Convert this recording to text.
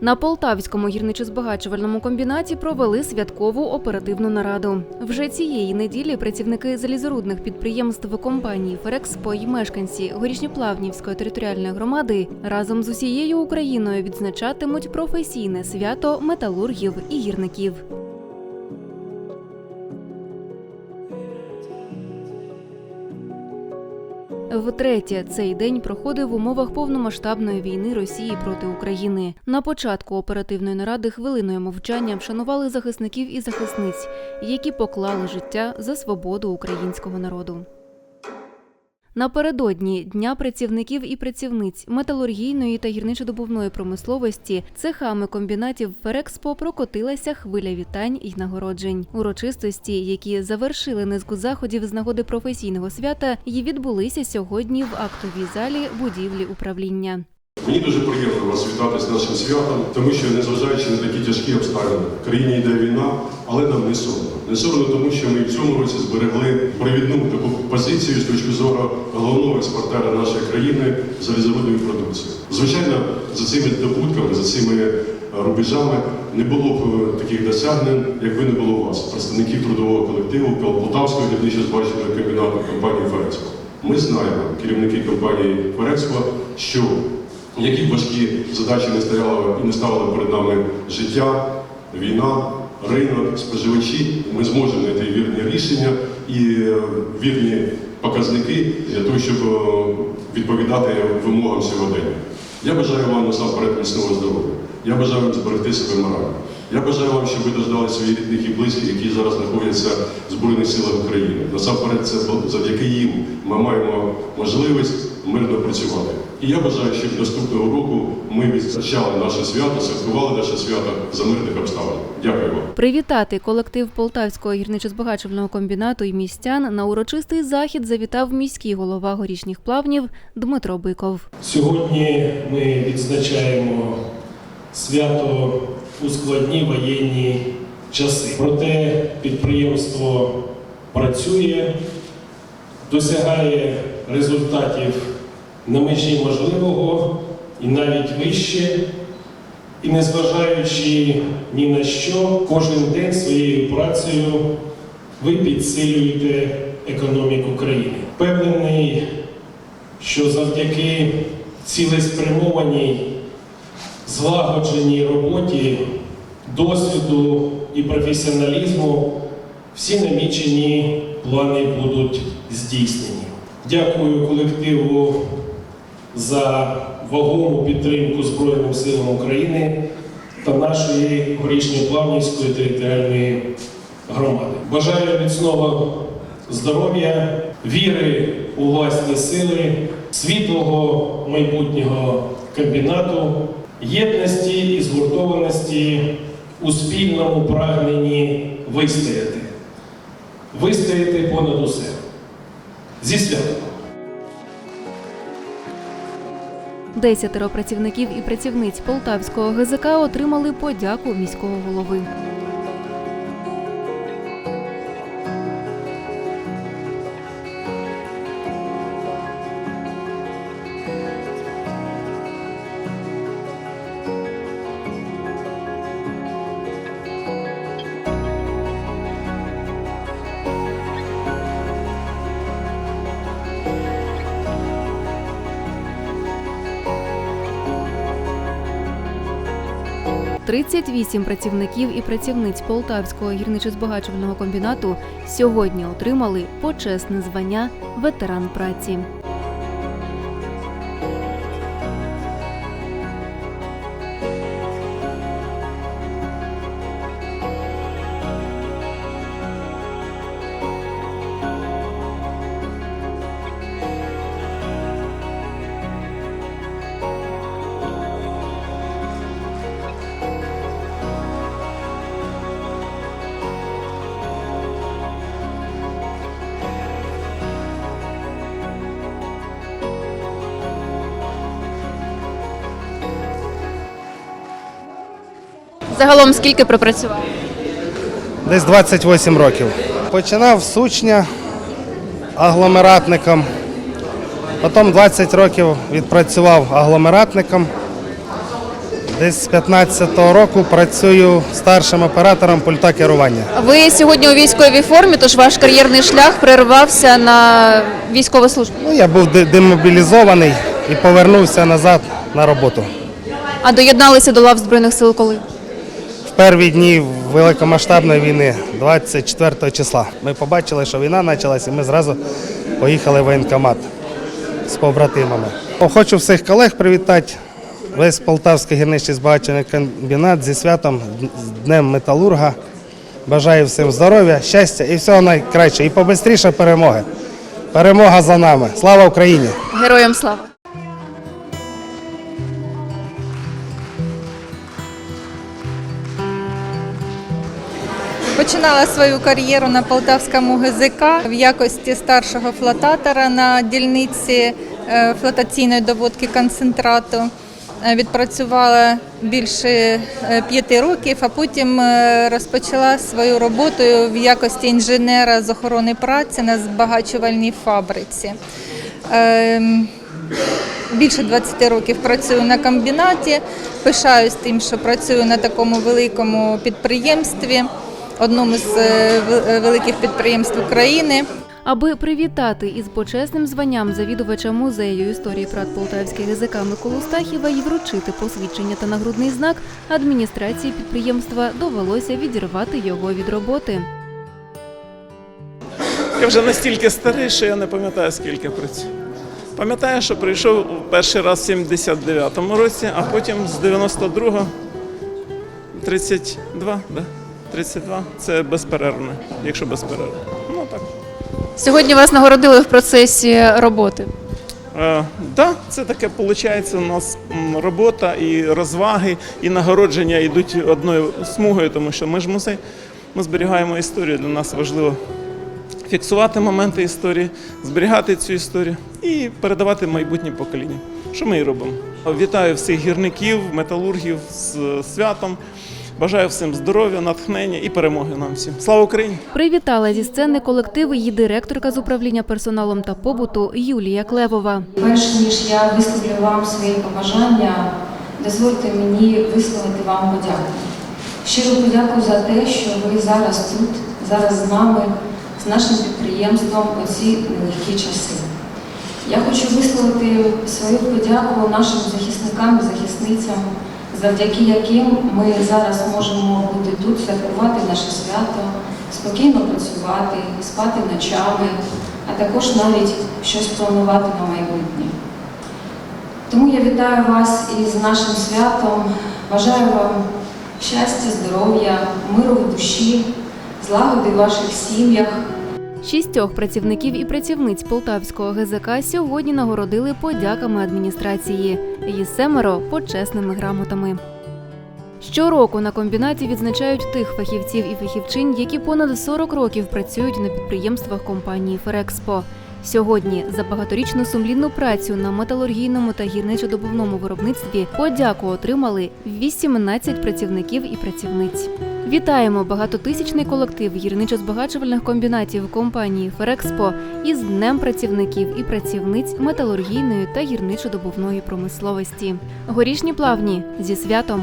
На Полтавському гірничо-збагачувальному комбінаті провели святкову оперативну нараду. Вже цієї неділі працівники залізорудних підприємств компанії Ферекспо й мешканці Горішньоплавнівської територіальної громади разом з усією Україною відзначатимуть професійне свято металургів і гірників. Втретє, цей день проходив в умовах повномасштабної війни Росії проти України. На початку оперативної наради хвилиною мовчання вшанували захисників і захисниць, які поклали життя за свободу українського народу. Напередодні Дня працівників і працівниць металургійної та гірничодобувної промисловості цехами комбінатів Ферекспо прокотилася хвиля вітань і нагороджень. Урочистості, які завершили низку заходів з нагоди професійного свята, і відбулися сьогодні в актовій залі будівлі управління. Мені дуже приємно вас вітати з нашим святом, тому що незважаючи на такі тяжкі обставини, в країні йде війна, але нам не соромно. Не соромно, тому що ми в цьому році зберегли провідну таку позицію з точки зору головного експортера нашої країни залізовидної продукції. Звичайно, за цими добутками, за цими е, рубежами не було б е, таких досягнень, якби не було вас, представників трудового колективу Полтавського гірничо збаченого комбінату компанії Ферецько. Ми знаємо, керівники компанії Ферецько, що які б важкі задачі не стояли і не ставили перед нами життя, війна, ринок, споживачі, ми зможемо знайти вірні рішення і е, вірні показники для того, щоб е, відповідати вимогам сьогодення. Я бажаю вам насамперед міцного здоров'я. Я бажаю вам зберегти себе морально. Я бажаю вам, щоб ви дождали своїх рідних і близьких, які зараз знаходяться в Збройних силах України. Насамперед, це завдяки їм ми маємо можливість мирно працювати. І я бажаю, щоб наступного року ми відзначали наше свято, святкували наше свято за мирних обставин. Дякую вам. Привітати колектив Полтавського гірничо-збагачувального комбінату і містян на урочистий захід завітав міський голова горішніх плавнів Дмитро Биков. Сьогодні ми відзначаємо свято у складні воєнні часи. Проте підприємство працює, досягає результатів на межі можливого і навіть вище. І незважаючи ні на що, кожен день своєю працею ви підсилюєте економіку країни. Впевнений, що завдяки цілеспрямованій, злагодженій роботі, досвіду і професіоналізму всі намічені плани будуть здійснені. Дякую колективу за вагому підтримку Збройним силам України та нашої горішньоплавнівської територіальної громади. Бажаю міцного здоров'я, віри у власні сили, світлого майбутнього комбінату, єдності і згуртованості у спільному прагненні вистояти. Вистояти понад усе. Зі святом! Десятеро працівників і працівниць Полтавського ГЗК отримали подяку міського голови. Тридцять вісім працівників і працівниць Полтавського гірничо-збагачувального комбінату сьогодні отримали почесне звання ветеран праці. Загалом скільки пропрацював? Десь 28 років. Починав з сучня агломератником. Потім 20 років відпрацював агломератником. Десь з 15-го року працюю старшим оператором пульта керування. Ви сьогодні у військовій формі, тож ваш кар'єрний шлях перервався на військову службу. Ну, я був демобілізований і повернувся назад на роботу. А доєдналися до лав Збройних сил коли? В перві дні великомасштабної війни, 24 числа. Ми побачили, що війна почалась, і ми зразу поїхали в воєнкомат з побратимами. Хочу всіх колег привітати. Весь Полтавський гірничий збагачений комбінат зі святом з Днем Металурга. Бажаю всім здоров'я, щастя і всього найкраще. І побистріше перемоги. Перемога за нами. Слава Україні! Героям слава! Починала свою кар'єру на Полтавському ГЗК в якості старшого флотатора на дільниці е, флотаційної доводки концентрату. Е, Відпрацювала більше е, п'яти років, а потім розпочала свою роботу в якості інженера з охорони праці на збагачувальній фабриці. Ем, Більше 20 років працюю на комбінаті. Пишаюсь тим, що працюю на такому великому підприємстві, одному з е, великих підприємств України. Аби привітати із почесним званням завідувача музею історії прат Полтавських ГЗК Миколу Стахіва і вручити посвідчення та нагрудний знак, адміністрації підприємства довелося відірвати його від роботи. Я вже настільки старий, що я не пам'ятаю, скільки працюю. Пам'ятаю, що прийшов перший раз в 79-му році, а потім з 92-го 32, да? 32 це безперервне, якщо безперервне. Ну так. Сьогодні вас нагородили в процесі роботи. Е, да, це таке виходить у нас робота і розваги, і нагородження йдуть одною смугою, тому що ми ж музей, ми зберігаємо історію. Для нас важливо фіксувати моменти історії, зберігати цю історію і передавати майбутнім поколінням. Що ми і робимо. Вітаю всіх гірників, металургів з святом. Бажаю всім здоров'я, натхнення і перемоги нам всім. Слава Україні! Привітала зі сцени колектив її директорка з управління персоналом та побуту Юлія Клевова. Перш ніж я висловлю вам свої побажання, дозвольте мені висловити вам подяку. Щиру подяку за те, що ви зараз тут, зараз з нами, з нашим підприємством у ці нелегкі часи. Я хочу висловити свою подяку нашим захисникам і захисницям, завдяки яким ми зараз можемо бути тут, святкувати наше свято, спокійно працювати, спати ночами, а також навіть щось планувати на майбутнє. Тому я вітаю вас із нашим святом, бажаю вам щастя, здоров'я, миру в душі, злагоди в ваших сім'ях, Шістьох працівників і працівниць Полтавського ГЗК сьогодні нагородили подяками адміністрації. Її семеро почесними грамотами. Щороку на комбінаті відзначають тих фахівців і фахівчинь, які понад 40 років працюють на підприємствах компанії Ферекспо. Сьогодні за багаторічну сумлінну працю на металургійному та гірничодобувному виробництві подяку отримали 18 працівників і працівниць. Вітаємо багатотисячний колектив гірничо-збагачувальних комбінатів компанії Ферекспо із Днем працівників і працівниць металургійної та гірничодобувної промисловості. Горішні плавні зі святом